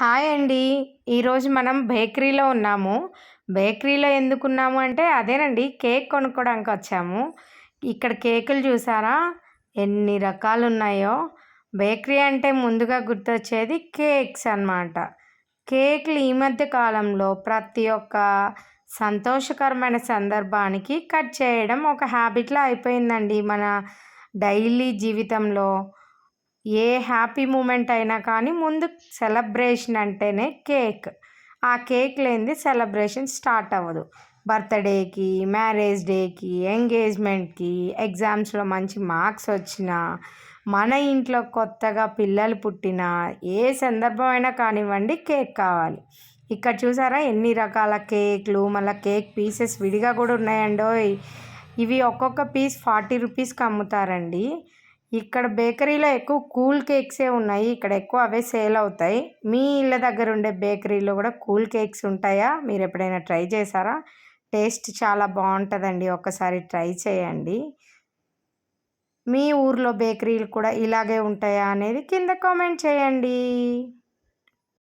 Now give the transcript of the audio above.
Hi అండి. ఈరోజు మనం బేకరీలో ఉన్నాము. బేకరీలో ఎందుకున్నాము అంటే అదేనండి కేక్ కొనుక్కోవడానికి వచ్చాము. ఇక్కడ కేకులు చూసారా? ఎన్ని రకాలు ఉన్నాయో బేకరీ అంటే ముందుగా గుర్తొచ్చేది కేక్స్ అన్నమాట. కేక్లు ఈ మధ్య కాలంలో ప్రతి ఒక్క సంతోషకరమైన సందర్భానికి కట్ చేయడం ఒక హ్యాబిట్లో అయిపోయిందండి మన డైలీ జీవితంలో. ఏ హ్యాపీ మూమెంట్ అయినా కానీ ముందు సెలబ్రేషన్ అంటేనే కేక్. ఆ కేక్ లేనిది సెలబ్రేషన్ స్టార్ట్ అవ్వదు. బర్త్డేకి మ్యారేజ్ డేకి ఎంగేజ్మెంట్కి ఎగ్జామ్స్లో మంచి మార్క్స్ వచ్చినా మన ఇంట్లో కొత్తగా పిల్లలు పుట్టినా ఏ సందర్భమైనా కానివ్వండి కేక్ కావాలి. ఇక్కడ చూసారా ఎన్ని రకాల కేక్లు మళ్ళీ కేక్ పీసెస్ విడిగా కూడా ఉన్నాయండో ఇవి ఒక్కొక్క పీస్ ఫార్టీ రూపీస్కి అమ్ముతారండి. ఇక్కడ బేకరీలో ఎక్కువ కూల్ కేక్సే ఉన్నాయి. ఇక్కడ ఎక్కువ అవే సేల్ అవుతాయి. మీ ఇళ్ళ దగ్గర ఉండే బేకరీలో కూడా కూల్ కేక్స్ ఉంటాయా? మీరు ఎప్పుడైనా ట్రై చేశారా? టేస్ట్ చాలా బాగుంటుందండి. ఒకసారి ట్రై చేయండి. మీ ఊర్లో బేకరీలు కూడా ఇలాగే ఉంటాయా అనేది కింద కామెంట్ చేయండి.